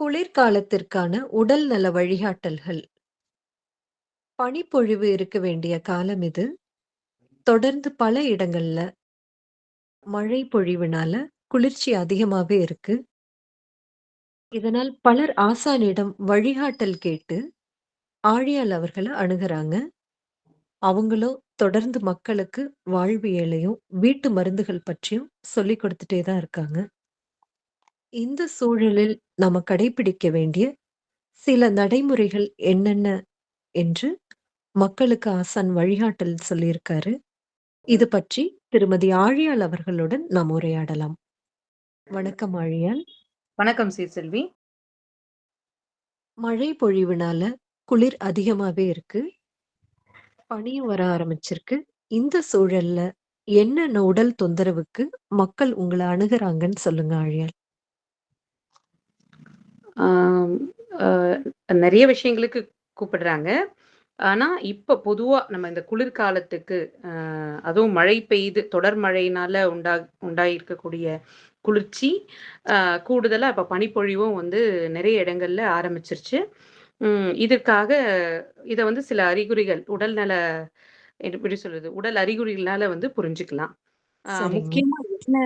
குளிர்காலத்திற்கான உடல் நல வழிகாட்டல்கள். பனிப்பொழிவு இருக்க வேண்டிய காலம் இது. தொடர்ந்து பல இடங்கள்ல மழை பொழிவுனால குளிர்ச்சி அதிகமாவே இருக்கு. இதனால் பலர் ஆசானிடம் வழிகாட்டல் கேட்டு, ஆழியால் அவர்களை அணுகுறாங்க. அவங்களும் தொடர்ந்து மக்களுக்கு வாழ்வியலையும், வீட்டு மருந்துகள் பற்றியும் சொல்லிக் கொடுத்துட்டே தான் இருக்காங்க. இந்த சூழலில் நம்ம கடைப்பிடிக்க வேண்டிய சில நடைமுறைகள் என்னென்ன என்று மக்களுக்கு ஆசான் வழிகாட்டல் சொல்லியிருக்காரு. இது பற்றி திருமதி ஆழியாள் அவர்களுடன் நாம் உரையாடலாம். வணக்கம் ஆழியாள். வணக்கம் சீர்செல்வி. மழை பொழிவுனால குளிர் அதிகமாவே இருக்கு. பனியும் வர ஆரம்பிச்சிருக்கு. இந்த சூழல்ல என்னென்ன உடல் தொந்தரவுக்கு மக்கள் உங்கள அணுகுறாங்கன்னு சொல்லுங்க ஆழியாள். நெறைய விஷயங்களுக்கு கூப்பிடுறாங்க. ஆனா, இப்ப பொதுவா நம்ம இந்த குளிர்காலத்துக்கு அதுவும் மழை பெய்து தொடர் மழையினால உண்டா உண்டாயிருக்கக்கூடிய குளிர்ச்சி, அ கூடுதலா இப்ப பனிப்பொழிவும் வந்து நெறைய இடங்கள்ல ஆரம்பிச்சிருச்சு. இதற்காக இத வந்து சில அறிகுறிகள், உடல்நல எப்படி சொல்றது? உடல் அறிகுறிகளால வந்து புரிஞ்சுக்கலாம். முக்கியமா என்ன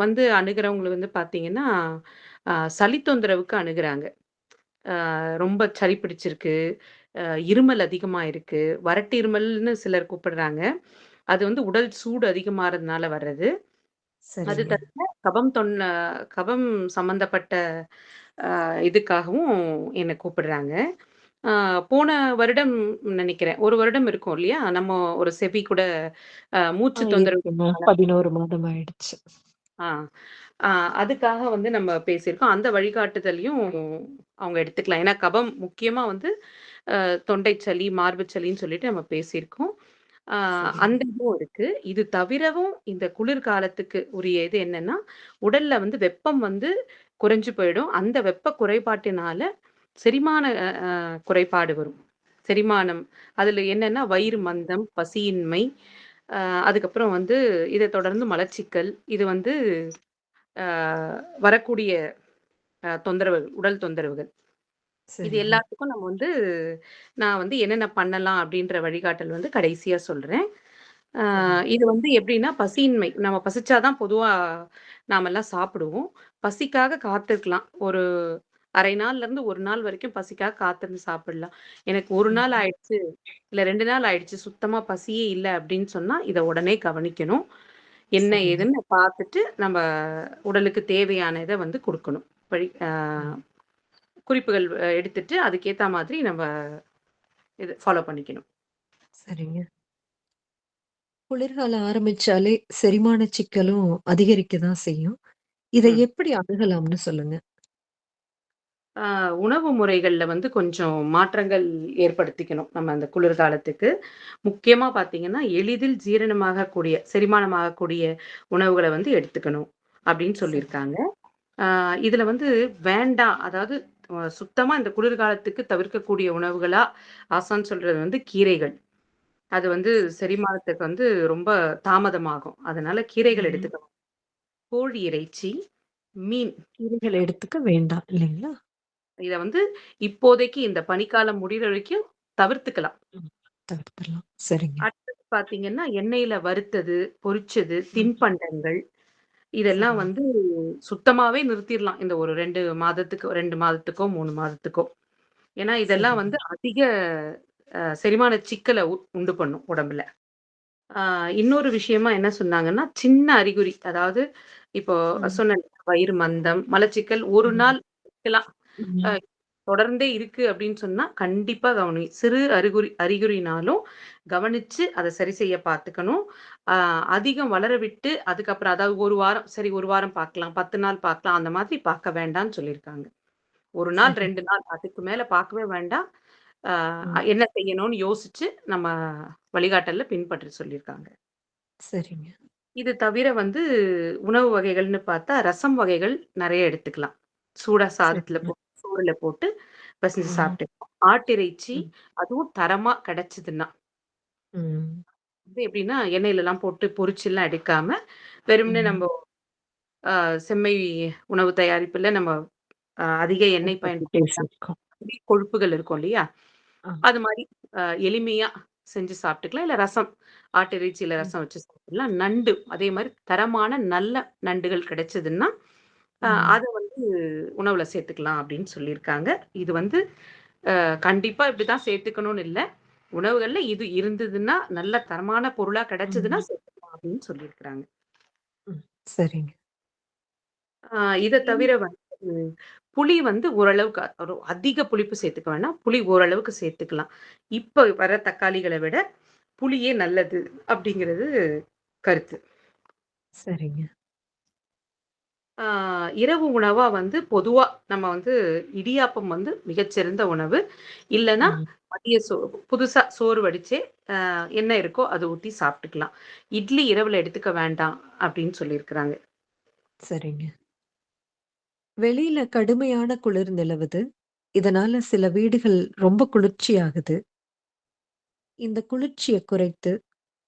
வந்து அணுகுறவங்கள வந்து பார்த்தீங்கன்னா, அ சளி தொந்தரவுக்கு அணுகுறாங்க. ரொம்ப சளி பிடிச்சிருக்கு, இருமல் அதிகமா இருக்கு, வறட்டு இருமல்னு சிலர் கூப்பிடுறாங்க. அது வந்து உடல் சூடு அதிகமாறதுனால வர்றது. அது. தவிர கபம் தொன்ன கபம் சம்மந்தப்பட்ட அ இதுக்காகவும் என்ன கூப்பிடுறாங்க. போன வருடம் நெனைக்கிறேன். 1 வருடம் இருக்கும் இல்லையா? நம்ம ஒரு செவி கூட மூச்சு தொந்தரவு. 11 மாதம் ஆயிடுச்சு. ஆ. அதுக்காக வந்து நம்ம பேசியிருக்கோம். அந்த வழிகாட்டுதலையும் அவங்க எடுத்துக்கலாம். ஏன்னா கபம் முக்கியமா வந்து அ தொண்டை சளி, மார்பு சளின்னு சொல்லிட்டு நம்ம பேசியிருக்கோம். அந்த இதுவும் இருக்கு. இது தவிரவும் இந்த குளிர்காலத்துக்கு உரிய இது என்னன்னா, உடல்ல வந்து வெப்பம் வந்து குறைஞ்சு போயிடும். அந்த வெப்ப குறைபாட்டினால செரிமான குறைபாடு வரும். செரிமானம் அதுல என்னன்னா வயிறு மந்தம், பசியின்மை, அதுக்கப்புறம் வந்து இத தொடர்ந்து மலச்சிக்கல், இது வந்து வரக்கூடிய தொந்தரவுகள், உடல் தொந்தரவுகள். இது. எல்லாத்துக்கும் நம்ம வந்து நான் வந்து என்னென்ன பண்ணலாம் அப்படின்ற வழிகாட்டல் வந்து கடைசியா சொல்றேன். இது வந்து எப்படின்னா பசியின்மை. நம்ம பசிச்சா தான் பொதுவா நாமெல்லாம் சாப்பிடுவோம். பசிக்காக காத்திருக்கலாம். ஒரு 1/2 நாள்லருந்து 1 நாள் வரைக்கும் பசிக்காக காத்திருந்து சாப்பிடலாம். எனக்கு 1 நாள். ஆயிடுச்சு, இல்ல 2 நாள் ஆயிடுச்சு, சுத்தமா பசியே இல்ல அப்படின்னு சொன்னா, இத உடனே கவனிக்கணும். என்ன. ஏதுன்னு பார்த்துட்டு நம்ம உடலுக்கு தேவையான இத வந்து குடுக்கணும். ம். குறிப்புகள் எடுத்துட்டு அதுக்கேத்தா மாதிரி நம்ம இது ஃபாலோ பண்ணிக்கணும். சரிங்க. குளிர்காலம் ஆரம்பிச்சாலே செரிமான சிக்கலும் அதிகரிக்க தான் செய்யும். இத. எப்படி அணுகலாம்னு சொல்லுங்க? உணவு முறைகள்ல வந்து கொஞ்சம் மாற்றங்கள் ஏற்படுத்திக்கணும். நம்ம அந்த குளிர்காலத்துக்கு. முக்கியமா பார்த்தீங்கன்னா, எளிதில் ஜீரணமாகக்கூடிய, செரிமானமாகக்கூடிய உணவுகள வந்து எடுத்துக்கணும் அப்படின்னு. சொல்லியிருக்காங்க. இதுல வந்து வேண்டாம் அதாவது அ சுத்தமா இந்த குளிர்காலத்துக்கு தவிர்க்கக்கூடிய உணவுகளா ஆசான் சொல்றது வந்து கீரைகள். அது வந்து செரிமானத்துக்கு வந்து ரொம்ப தாமதமாகும். அதனால கீரைகள். எடுத்துக்கணும். கோழி இறைச்சி, மீன் கீரைகள் எடுத்துக்க வேண்டாம் இல்லைங்களா? இத வந்து இப்போதைக்கு இந்த பனிக்காலம் முடியிற வரைக்கும் தவிர்த்துக்கலாம். ம். தவிர்த்துறலாம். சரிங்க. அடுத்தது பார்த்தீங்கன்னா, எண்ணெயில வறுத்தது, பொரிச்சது. தின்பண்டங்கள் இதெல்லாம். வந்து சுத்தமாவே நிறுத்திர்லாம். இந்த ஒரு 2 மாதத்துக்கு 2 மாதத்துக்கோ, 3 மாதத்துக்கோ. ஏன்னா, இதெல்லாம். வந்து அதிக செரிமான சிக்கல உண்டு பண்ணும் உடம்புல. இன்னொரு விஷயமா என்ன சொன்னாங்கன்னா, சின்ன அறிகுறி. அதாவது இப்போ ம். சொன்னேன் வயிறு மந்தம், மலச்சிக்கல் ஒரு. நாள் இருக்கலாம். தொடர்ந்தே இருக்கு அப்படின்னு சொன்னா, கண்டிப்பா கவனி. சிறு அறிகுறி அறிகுறினாலும் கவனிச்சு அத சரி செய்ய பார்த்துக்கணும். அதிகம் வளர விட்டு, அதுக்கப்புறம் அதாவது 1 வாரம் சரி 1 வாரம் பார்க்கலாம், 10 நாள் பார்க்கலாம். அந்த மாதிரி பார்க்க வேண்டான்னு சொல்லியிருக்காங்க. 1 நாள். 2 நாள் அதுக்கு மேல பார்க்கவே வேண்டாம். ஆ ம். என்ன செய்யணும்னு யோசிச்சு நம்ம வழிகாட்டல்ல பின்பற்ற சொல்லியிருக்காங்க. சரிங்க. இது தவிர வந்து உணவு வகைகள்னு பார்த்தா, ரசம் வகைகள் நெறைய எடுத்துக்கலாம். சூடா சாதத்துல. போட்டு, சோறுல போட்டு பெசஞ்சு ம். சாப்பிட்டுக்கலாம். ஆட்டிறைச்சி. அதுவும் தரமா கிடைச்சதுன்னா. வந்து எப்படின்னா எண்ணெயிலலாம் போட்டு பொரிச்சுலாம் எடுக்காம, வெறுமனே ம். நம்ப அ செம்மை உணவு தயாரிப்புல நம்ம அதிக எண்ணெய் பேசியிருக்கோம். கொழுப்புகள் இருக்கும் இல்லையா? அது அ எளிமையா செஞ்சு சாப்பிட்டுக்கலாம். இல்ல ரசம், ஆட்டிறைச்சியில. ரசம் வச்சு சாப்பிடலாம். நண்டு அதே மாரி தரமான நல்ல நண்டுகள் கிடைச்சதுன்னா. அத வந்து உணவுல சேர்த்துக்கலாம் அப்படின்னு சொல்லியிருக்காங்க. இது வந்து கண்டிப்பா இப்படிதான் சேர்த்துக்கணும்னு இல்ல. உணவுகள்ல இது இருந்ததுன்னா, நல்ல தரமான பொருளா கிடைச்சதுன்னா. சேர்த்துக்கலாம் அப்படின்னு சொல்லியிருக்கிறாங்க. சரிங்க. இத தவிர வந்து புளி வந்து ஓரளவுக்கு ஒரு அதிக புளிப்பு சேர்த்துக்க வேண்டாம். புளி ஓரளவுக்கு சேர்த்துக்கலாம். இப்ப வர தக்காளிகள விட புளியே நல்லது அப்படிங்கிறது கருத்து. சரிங்க. இரவு உணவா வந்து பொதுவா நம்ம வந்து இடியாப்பம் வந்து மிகச்சிறந்த உணவு. இல்லன்னா. மதிய சோ புதுசா சோறு வடிச்சே என்ன இருக்கோ அத ஊத்தி சாப்பிட்டுக்கலாம். இட்லி இரவுல எடுத்துக்க வேண்டாம் அப்படின்னு சொல்லியிருக்கிறாங்க. சரிங்க. வெளியில கடுமையான குளிர் நிலவுது. இதனால சில வீடுகள் ரொம்ப குளிர்ச்சியாகுது. இந்த குளிர்ச்சிய குறைத்து,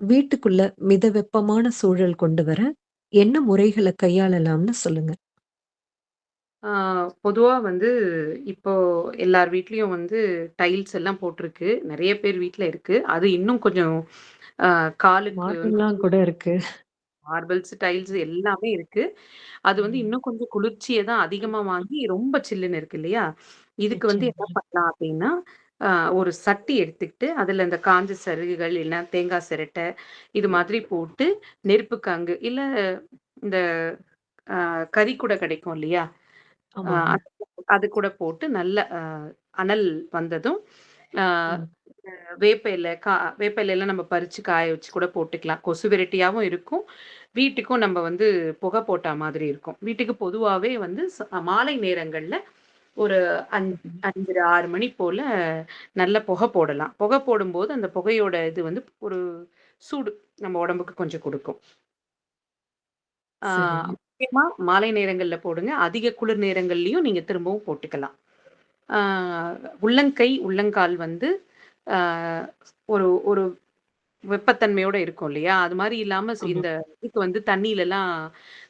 வீட்டுக்குள்ள மிதவெப்பமான சூழல் கொண்டு வர என்ன முறைகள கையாளலாம்னு சொல்லுங்க? ஆ பொதுவா வந்து இப்போ எல்லார் வீட்லயும் வந்து டைல்ஸ் எல்லாம் போட்டிருக்கு. நெறைய பேர் வீட்ல இருக்கு. அது இன்னும் கொஞ்சம் அ காலுக்கு வந்து கூட இருக்கு. மார்பிள்ஸ், டைல்ஸ் எல்லாமே இருக்கு. அது வந்து ம். இன்னும் கொஞ்சம் குளிர்ச்சிய தான் அதிகமா வாங்கி ரொம்ப சில்லுன்னு இருக்கு இல்லையா? இதுக்கு வந்து என்ன. பண்ணலாம் அப்டின்னா, அ ஒரு சட்டி எடுத்துக்கிட்டு, அதுல இந்த காஞ்ச சருகுகள், இல்ல தேங்காய் சிரட்ட இது மாதிரி போட்டு, நெருப்பு கங்கு இல்ல இந்த கறி கூட கிடைக்கும் இல்லையா? அது கூட போட்டு நல்ல அனல் வந்ததும், அ ம். வேப்ப இல கா வேப்ப இலைலாம் நம்ம பறிச்சு காய வச்சு கூட போட்டுக்கலாம். கொசு விரட்டியாவும் இருக்கும். வீட்டுக்கும் நம்ம வந்து புகை போட்டா மாதிரி இருக்கும். வீட்டுக்கு பொதுவாவே வந்து மாலை நேரங்கள்ல ஒரு 5 ம். 5 6 மணி போல நல்ல புகை போடலாம். புகை போடும்போது அந்த புகையோட இது வந்து ஒரு சூடு நம்ம உடம்புக்கு கொஞ்சம் குடுக்கும். முக்கியமா மாலை நேரங்கள்ல போடுங்க. அதிக குளிர் நேரங்கள்லயும் நீங்க திரும்பவும் போட்டுக்கலாம். உள்ளங்கை, உள்ளங்கால் வந்து ஒரு ஒரு வெப்பத்தன்மையோட இருக்கும் இல்லையா? அது மாரி இல்லாம ஸ் ஆமா. இந்த இதுக்கு வந்து தண்ணீலலாம்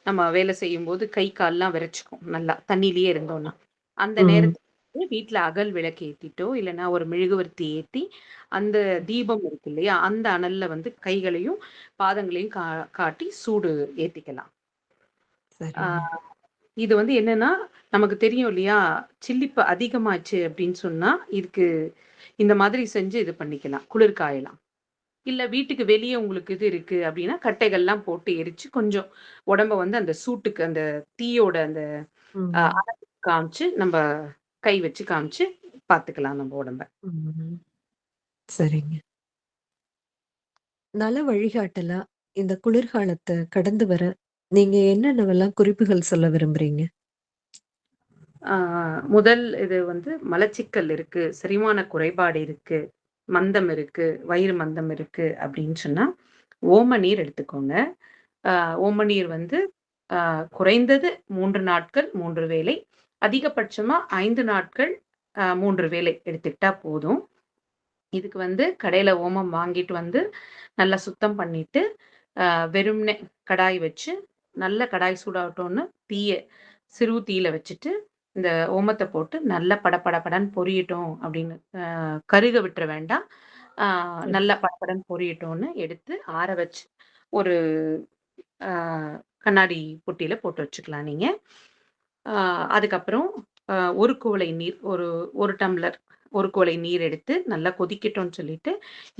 நம்ம வேலை செய்யும்போது கை, கால்லாம் விரைச்சுக்கும் நல்லா. தண்ணீலயே இருந்தோம்னா. அந்த. நேரத்துல வந்து வீட்ல அகல் விளக்கு ஏத்திட்டோ, இல்லன்னா ஒரு மெழுகுவர்த்தி ஏத்தி, அந்த தீபம் இருக்கு இல்லையா? அந்த அனல்ல வந்து கைகளையும், பாதங்களையும் கா காட்டி சூடு ஏத்திக்கலாம். இது வந்து என்னன்னா, நமக்கு தெரியும் இல்லையா? சில்லிப்பு அதிகமாச்சு அப்படின்னு சொன்னா, இதுக்கு இந்த மாதிரி செஞ்சு இது பண்ணிக்கலாம். குளிர் காயலாம். இல்ல வீட்டுக்கு வெளிய உங்களுக்கு இது இருக்கு அப்படின்னா, கட்டைகள்லாம் போட்டு எரிச்சு கொஞ்சம் உடம்ப வந்து அந்த சூட்டுக்கு அந்த தீயோட அந்த காமிச்சு, நம்ப கை வச்சு காமிச்சு பார்த்துக்கலாம் நம்ம உடம்ப. சரிங்க. நல வழிகாட்டலா இந்த குளிர்காலத்த கடந்து வர, நீங்க என்னென்னவெல்லாம் குறிப்புகள் சொல்ல விரும்புறீங்க? முதல் இது வந்து மலச்சிக்கல் இருக்கு, செரிமான குறைபாடு இருக்கு, மந்தம் இருக்கு, வயிறு மந்தம் இருக்கு அப்படின்னு சொன்னா, ஓம நீர் எடுத்துக்கோங்க. ஓம நீர் வந்து குறைந்தது 3 நாட்கள் 3 வேளை, அதிகபட்சமா 5 நாட்கள் 3 வேளை எடுத்துக்கிட்டா போதும். இதுக்கு வந்து கடையில ஓமம் வாங்கிட்டு வந்து, நல்லா சுத்தம் பண்ணிட்டு, வெறுமனே கடாய் வச்சு, நல்ல கடாய் சூடாகட்டோன்னு தீய சிறு தீயில வச்சுட்டு, இந்த ஓமத்த போட்டு நல்லா படபடபடன்னு பொரியட்டும் அப்படின்னு கருக விட்டுற வேண்டாம். நல்லா படபடன்னு பொரியட்டும்னு எடுத்து ஆற வச்சு, ஒரு கண்ணாடி புட்டியில போட்டு வச்சுக்கலாம் நீங்க. அதுக்கப்புறம் ஒரு குவளை நீர், ஒரு ஒரு டம்ளர் ஒரு குவளை நீர் எடுத்து நல்லா கொதிக்கட்டும்னு சொல்லிட்டு,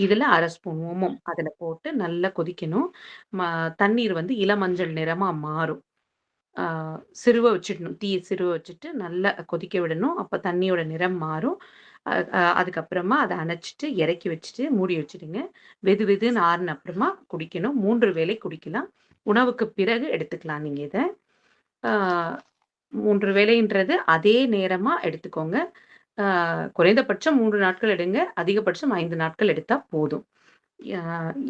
இதில் அரை ஸ்பூன் ஓமம் அதில் போட்டு நல்லா கொதிக்கணும். ம தண்ணீர் வந்து இளமஞ்சள் நிறமாக மாறும். சிறுவ வச்சிடணும் தீய சிறுவ வச்சுட்டு நல்லா கொதிக்க விடணும். அப்போ தண்ணியோட நிறம் மாறும். அதுக்கப்புறமா அதை அணைச்சிட்டு இறக்கி வச்சுட்டு, மூடி வச்சுடுங்க. வெது வெதுன்னு ஆறுன அப்புறமா குடிக்கணும். மூன்று வேளை குடிக்கலாம். உணவுக்கு பிறகு எடுத்துக்கலாம் நீங்கள் இதை மூன்று வேலைன்றது அதே நேரமா எடுத்துக்கோங்க. குறைந்தபட்சம் மூன்று நாட்கள் எடுங்க. அதிகபட்சம் ஐந்து நாட்கள் எடுத்தா போதும்.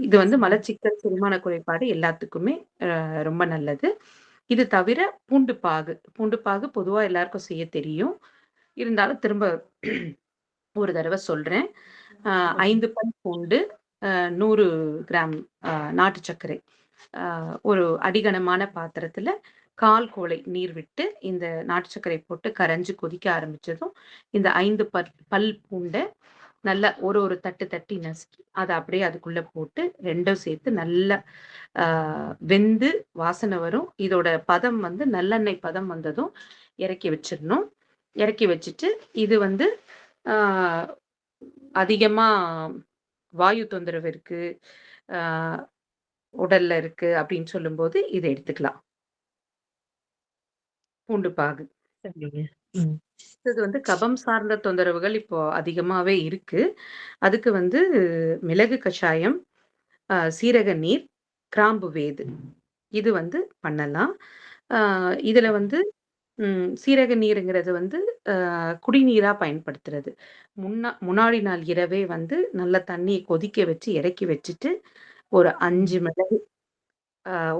இது வந்து மலச்சிக்கல், செரிமான குறைபாடு எல்லாத்துக்குமே ரொம்ப நல்லது. இது தவிர பூண்டு பாகு. பூண்டு பாகு பொதுவா எல்லாருக்கும் செய்ய தெரியும். இருந்தாலும் திரும்ப ஒரு தடவை சொல்றேன். ஐந்து பல் பூண்டு, நூறு கிராம் நாட்டு சர்க்கரை. ஒரு அடிகனமான பாத்திரத்துல கால் கோலை நீர் விட்டு இந்த நாட்டு சர்க்கரை போட்டு கரைஞ்சு கொதிக்க ஆரம்பிச்சதும், இந்த ஐந்து பல் பல் பூண்டை நல்லா ஒரு ஒரு தட்டு தட்டி நசுக்கி, அதை அப்படியே அதுக்குள்ள போட்டு ரெண்டும் சேர்த்து நல்லா வெந்து வாசனை வரும். இதோட பதம் வந்து நல்லெண்ணெய் பதம் வந்ததும் இறக்கி வச்சிடணும் இறக்கி வச்சுட்டு, இது வந்து அதிகமாக அதிகமா வாயு தொந்தரவு இருக்கு, உடல்ல இருக்கு அப்படின்னு சொல்லும்போது இதை எடுத்துக்கலாம். பூண்டு பாகு. சரிங்க. ம். அடுத்தது வந்து கபம் சார்ந்த தொந்தரவுகள் இப்போ அதிகமாவே இருக்கு. அதுக்கு வந்து மிளகு கஷாயம், சீரக நீர், கிராம்பு வேது. இது வந்து பண்ணலாம். இதுல வந்து சீரக நீருங்கிறது வந்து அ குடிநீரா பயன்படுத்துறது. முன்னா முன்னாடி நாள் இரவே வந்து நல்லா தண்ணிய கொதிக்க வச்சு இறக்கி வச்சுட்டு, ஒரு 5 ம். மிளகு,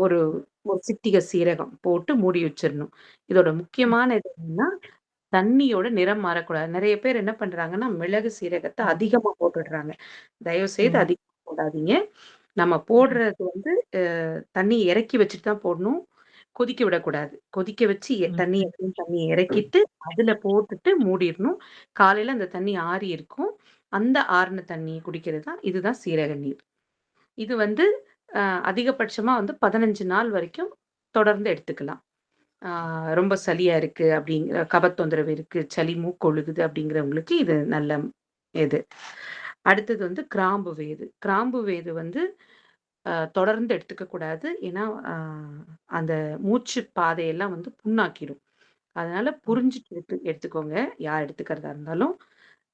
ஒரு ஒரு சிட்டிகை சீரகம் போட்டு மூடி வச்சிரணும். இதோட. முக்கியமான இது என்னன்னா, தண்ணியோட நிறம் மாறக்கூடாது. நெறைய பேர் என்ன பண்றாங்கன்னா, மிளகு, சீரகத்த. அதிகமா போட்டுடுறாங்க. தயவு செய்து. அதிகமா போடாதீங்க. நம்ம. போடுறது வந்து அ தண்ணிய இறக்கி வச்சுட்டு தான் போடணும். கொதிக்க விடக்கூடாது. கொதிக்க வச்சு ம். தண்ணிய தண்ணிய இறக்கிட்டு, அதுல போட்டுட்டு மூடிறணும். காலையில அந்த தண்ணி ஆறி இருக்கும். அந்த ஆறுன தண்ணிய குடிக்கிறது தான் இதுதான் சீரக நீர். இது வந்து அ அதிகபட்சமா வந்து 15 நாள் வரைக்கும் தொடர்ந்து எடுத்துக்கலாம். ரொம்ப சளியா இருக்கு அப்படிங்கிற கபத் தொந்தரவு இருக்கு, சளி மூக்கொழுகுது அப்படிங்கிறவங்களுக்கு இது நல்ல இது. அடுத்தது வந்து கிராம்பு வேது. கிராம்பு வேது வந்து தொடர்ந்து எடுத்துக்க கூடாது. ஏன்னா, அந்த மூச்சு பாதையெல்லாம் வந்து புண்ணாக்கிடும். அதனால. புரிஞ்சுட்டு எடுத்து எடுத்துக்கோங்க. யார் எடுத்துக்கிறதா இருந்தாலும்.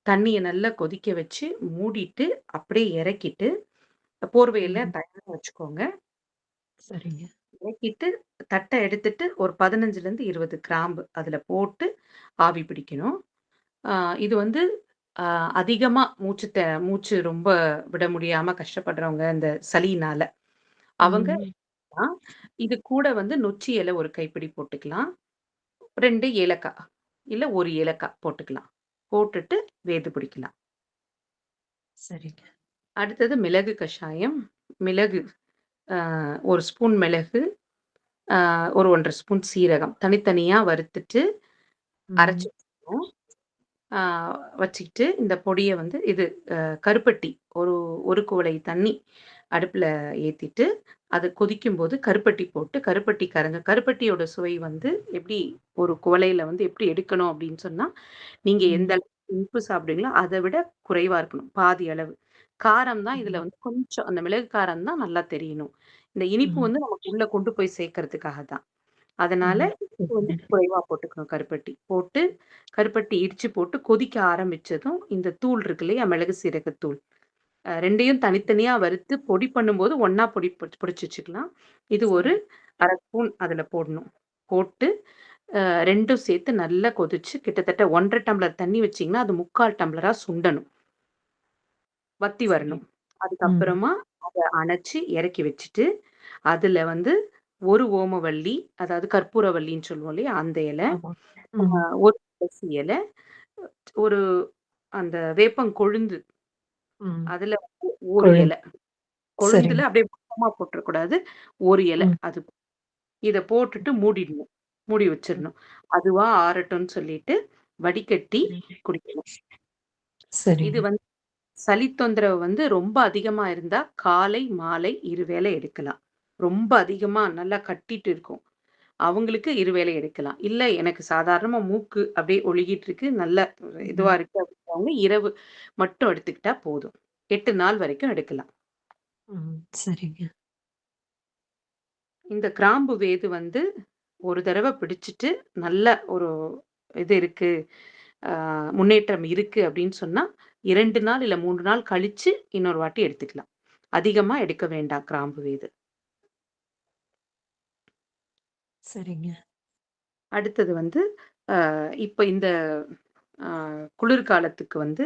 தண்ணிய நல்லா கொதிக்க வச்சு மூடிட்டு, அப்படியே இறக்கிட்டு, போர்வையில வச்சுக்கோங்க. சரிங்க. இறக்கிட்டு, தட்ட எடுத்துட்டு ஒரு 15லருந்து 20 கிராம்பு அதுல போட்டு ஆவி பிடிக்கணும். இது வந்து அ அதிகமா மூச்சு தெ மூச்சு ரொம்ப விட முடியாம கஷ்டப்படுறவங்க, இந்த சளியினால. அவங்க ம். தான். இது கூட வந்து நொச்சி இலை ஒரு கைப்பிடி போட்டுக்கலாம். 2 ஏலக்கா, இல்ல 1 ஏலக்கா போட்டுக்கலாம். போட்டுட்டு வேது பிடிக்கலாம். சரிங்க. அடுத்தது மிளகு கஷாயம். மிளகு 1 ஸ்பூன் மிளகு, ஒரு 1 1/2 ஸ்பூன் சீரகம். தனித்தனியா வறுத்துட்டு, அரைச்சு வச்சுக்கிட்டு, இந்த பொடிய வந்து இது கருப்பட்டி ஒரு 1 குவளை தண்ணி அடுப்புல ஏத்திட்டு, அது கொதிக்கும்போது கருப்பட்டி போட்டு, கருப்பட்டி கரைஞ்ச கருப்பட்டியோட சுவை வந்து எப்படி ஒரு குவளையில வந்து எப்படி எடுக்கணும் அப்படின்னு சொன்னா, நீங்க எந்த. அளவுக்கு இனிப்பு சாப்பிடுவீங்களோ, அத விட குறைவா இருக்கணும். பாதி அளவு. காரம் தான் இதுல. வந்து கொஞ்சம் அந்த மிளகு காரம் தான் நல்லா தெரியணும். இந்த இனிப்பு. வந்து நமக்கு உள்ள கொண்டு போய் சேர்க்கறதுக்காக தான். அதனால. இனிப்பு வந்து. குறைவா போட்டுக்கணும் கருப்பட்டி. போட்டு கருப்பட்டி இடிச்சு போட்டு கொதிக்க ஆரம்பிச்சதும், இந்த தூள் இருக்கு இல்லையா? மிளகு சீரகத்தூள். 2யும் தனித்தனியா வறுத்து பொடி பண்ணும்போது ஒண்ணா பொடி பொடி பொடிச்சு வச்சுக்கலாம். இது ஒரு. 1/2 ஸ்பூன் அதுல போடணும். போட்டு 2ம் சேர்த்து நல்லா கொதிச்சு கிட்டத்தட்ட 1 1/2 டம்ளர் தண்ணி வச்சீங்கன்னா, அது 3/4 டம்ளரா சுண்டணும். வத்தி. வரணும். அதுக்கப்புறமா அத அணைச்சு இறக்கி வச்சுட்டு, அதுல வந்து 1 ஓமவல்லி, அதாவது கற்பூரவல்லின்னு சொல்லுவோம் இல்லையா? அந்த இலை. 1 துளசி இலை, ஒரு அந்த வேப்பங்கொழுந்து, ம். அதுல வந்து 1 கொழுந்து. இலை. கொழுந்துல. அப்படியே மொத்தமா போட்டுறக்கூடாது. 1 இலை. அது. இத போட்டுட்டு மூடிடணும். மூடி ம். வச்சிரணும். அதுவா ஆறட்டும்னு சொல்லிட்டு, வடிகட்டி. குடிக்கணும். இது. வந்து சளி தொந்தரவு வந்து ரொம்ப அதிகமா இருந்தா, காலை, மாலை 2 வேளை எடுக்கலாம். ரொம்ப அதிகமா நல்லா கட்டிட்டு இருக்கும். அவங்களுக்கு 2 வேளை எடுக்கலாம். இல்ல எனக்கு சாதாரணமா மூக்கு அப்படியே ஒழுகிட்டு இருக்கு. நல்ல இதுவா ம். இருக்கு அப்படின்றவங்க இரவு மட்டும் எடுத்துக்கிட்டா போதும். 8 நாள் வரைக்கும் எடுக்கலாம். ம். சரிங்க. இந்த கிராம்பு வேது வந்து ஒரு தடவ பிடிச்சுட்டு, நல்ல ஒரு இது இருக்கு, அ முன்னேற்றம் இருக்கு அப்படின்னு சொன்னா, 2 நாள் இல்ல 3 நாள் கழிச்சு இன்னொரு வாட்டி எடுத்துக்கலாம். அதிகமா எடுக்க வேண்டாம் கிராம்பு வேது. சரிங்க. அடுத்தது வந்து, இப்ப இந்த குளிர்காலத்துக்கு வந்து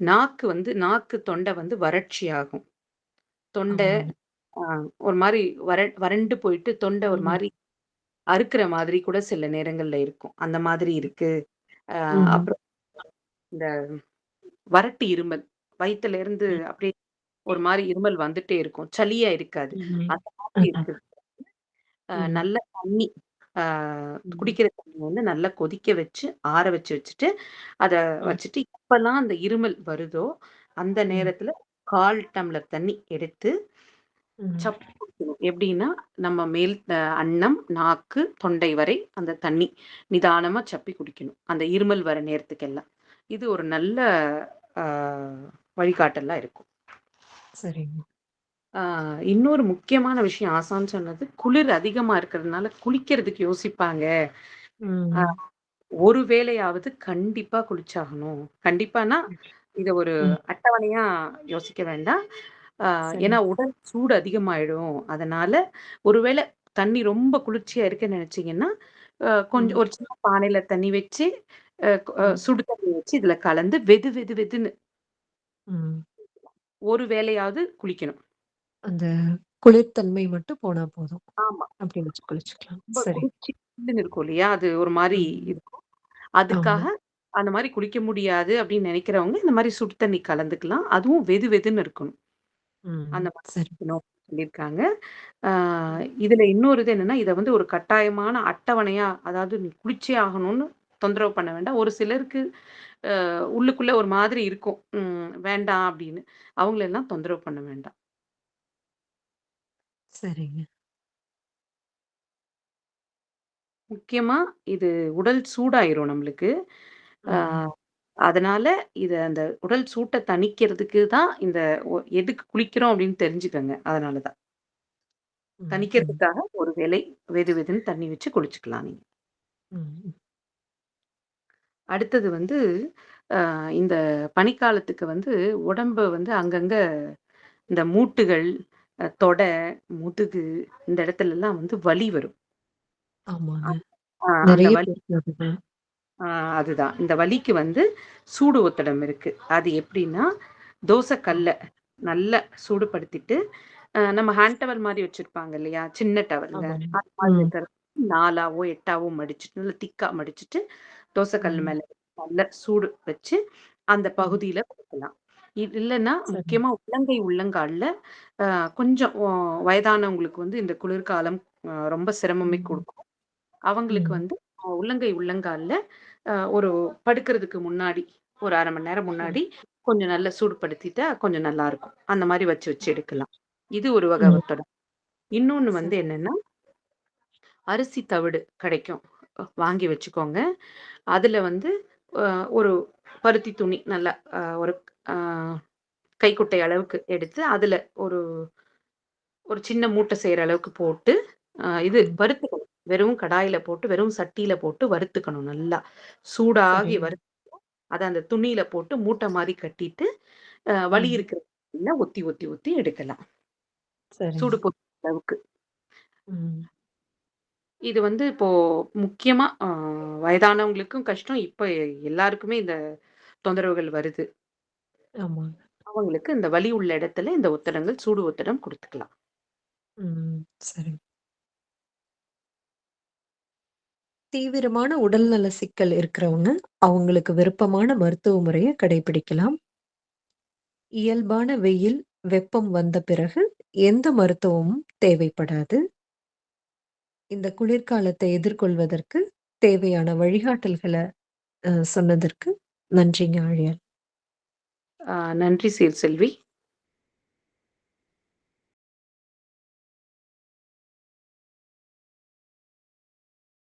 நாக்கு வந்து நாக்கு, தொண்டை வந்து வறட்சியாகும். தொண்டை ஆமாங்க. அ ஒரு மாரி வற வறண்டு போயிட்டு தொண்டை ஒரு ம். மாரி அறுக்கிற மாதிரி கூட சில நேரங்கள்ல இருக்கும். அந்த மாதிரி இருக்கு. அப்புறம் இந்த வறட்டு இருமல். வயித்துல இருந்து. அப்படியே ஒரு மாரி இருமல் வந்துட்டே இருக்கும். சளியா இருக்காது. அந்த மாதிரி. இருக்கு. நல்ல தண்ணி. குடிக்கிற தண்ணீய வந்து நல்லா கொதிக்க வச்சு, ஆற வச்சு வச்சுட்டு, அத. வச்சுட்டு எப்பலாம் அந்த இருமல் வருதோ, அந்த. நேரத்துல 1/4 டம்ளர் தண்ணி எடுத்து. சப்பு குடிக்கணும். எப்படின்னா, நம்ம மேல் அன்னம், நாக்கு, தொண்டை வரை அந்த தண்ணி நிதானமா சப்பி குடிக்கணும். அந்த இருமல் வர நேரத்துக்கெல்லாம். இது ஒரு நல்ல ஆ வழிகாட்டலா இருக்கும். சரிங்க. இன்னொரு முக்கியமான விஷயம் ஆசான் சொன்னது, குளிர் அதிகமா இருக்கிறதுனால குளிக்கிறதுக்கு யோசிப்பாங்க. ஒரு வேளையாவது கண்டிப்பா குளிச்சாகணும். கண்டிப்பானா. இத ஒரு. அட்டவணையா யோசிக்க வேண்டாம். ஏன்னா உடல் சூடு அதிகமாயிடும். அதனால ஒருவேள தண்ணி ரொம்ப குளிர்ச்சியா இருக்குன்னு நெனச்சீங்கன்னா, கொஞ்சம். ஒரு சின்ன பானையில தண்ணி வச்சு. சுடு தண்ணி வச்சு இதுல கலந்து வெது வெது வெதுன்னு. ஒரு வேளையாவது குளிக்கணும். அந்த குளிர்த்தன்மை மட்டும் போனா போதும். ஆமா. அப்படி வச்சு குளிச்சுக்கலாம். சரி. இருக்கும் இல்லையா? அது ஒரு மாரி ம். இருக்கும். அதுக்காக. அந்த மாரி குளிக்க முடியாது அப்படின்னு நெனைக்கிறவங்க, இந்த மாரி சுடு தண்ணி கலந்துக்கலாம். அதுவும் வெது வெதுன்னு இருக்கணும். அந்த. குடிக்கணும் சொல்லியிருக்காங்க. இதுல இன்னொரு இது என்னன்னா, இத வந்து ஒரு கட்டாயமான அட்டவணையா, அதாவது நீ குளிச்சே ஆகணும்னு தொந்தரவு பண்ண வேண்டாம். ஒரு சிலருக்கு உள்ளுக்குள்ள ஒரு மாதிரி இருக்கும். வேண்டாம் அப்படின்னு. அவங்களெல்லாம் தொந்தரவு பண்ண வேண்டாம். சரிங்க. முக்கியமா இது உடல் சூடாயிரும் நம்மளுக்கு. ஆ ம். அதனால இத அந்த உடல் சூட்ட தணிக்கிறதுக்கு தான் இந்த ஒ எதுக்கு குளிக்கிறோம் அப்படின்னு தெரிஞ்சுக்கங்க. அதனால தான். ம். ம். தணிக்கிறதுக்காக ஒரு வேளை வெது வெதுன்னு தண்ணி வச்சு குளிச்சுக்கலாம் நீங்க. ம். அடுத்தது வந்து, இந்த பனிக்காலத்துக்கு வந்து உடம்பு வந்து அங்கங்க இந்த மூட்டுகள், தொடை, முதுகு இந்த இடத்துலலாம் வந்து வலி வரும். அதுதான். இந்த வலிக்கு வந்து சூடு ஒத்தடம் இருக்கு. அது எப்படின்னா, தோசை. கல்ல நல்லா சூடுபடுத்திட்டு, நம்ம ஹேண்ட் டவல் மாரி வச்சிருப்பாங்க இல்லையா? சின்ன. இருக்கிறது 4ஆவோ, 8ஆவோ மடிச்சுட்டு, நல்லா திக்கா மடிச்சுட்டு, தோசை கல்லு ம். மேல நல்லா சூடு வச்சு, அந்த. பகுதியில குடுக்கலாம். இல்லன்னா. முக்கியமா உள்ளங்கை, உள்ளங்கால்ல கொஞ்சம் வயதானவங்களுக்கு வந்து இந்த குளிர்காலம் ரொம்ப சிரமமே. குடுக்கும். அவங்களுக்கு. வந்து உள்ளங்கை, உள்ளங்கால்ல ஒரு படுக்கிறதுக்கு முன்னாடி, ஒரு 1/2 மணி நேரம். முன்னாடி கொஞ்சம் நல்லா சூடுபடுத்திட்டா கொஞ்சம் நல்லாருக்கும். அந்த மாரி வச்சு வச்சு எடுக்கலாம். இது ஒரு வகை. ஒத்தடம். இன்னொன்னு வந்து. என்னன்னா, அரிசி தவிடு கிடைக்கும். வாங்கி வச்சுக்கோங்க. அதுல வந்து ஒரு பருத்தி துணி நல்லா ஒரு கைக்குட்டை அளவுக்கு எடுத்து, அதுல ஒரு ஒரு சின்ன மூட்டை செய்ற அளவுக்கு போட்டு, இது. வறுத்துக்கணும். வெறும் கடாயில போட்டு, வெறும் சட்டியில போட்டு வறுத்துக்கணும் நல்லா. சூடாகி. வறுத்து, அத அந்த துணியில போட்டு மூட்டை மாரி கட்டிட்டு, வலி. இருக்கிற ஒத்தி, ஒத்தி, ஒத்தி எடுக்கலாம். சூடு பொறுத்த அளவுக்கு. இது வந்து இப்போ முக்கியமா அ வயதானவங்களுக்கும் கஷ்டம். இப்ப எல்லாருக்குமே இந்த தொந்தரவுகள் வருது. ஆமாங்க. அவங்களுக்கு இந்த வலி உள்ள இடத்துல இந்த ஒத்தடங்கள், சூடு ஒத்தடம் குடுத்துக்கலாம். ம். சரி. தீவிரமான உடல்நல சிக்கல் இருக்கிறவங்க, அவங்களுக்கு விருப்பமான மருத்துவ முறைய கடைபிடிக்கலாம். இயல்பான வெயில், வெப்பம் வந்த பிறகு எந்த மருத்துவமும் தேவைப்படாது. இந்த குளிர்காலத்தை எதிர்கொள்வதற்கு தேவையான வழிகாட்டல்களை சொன்னதற்கு நன்றிங்க ஆழியார். ஆ நன்றி சீர்செல்வி.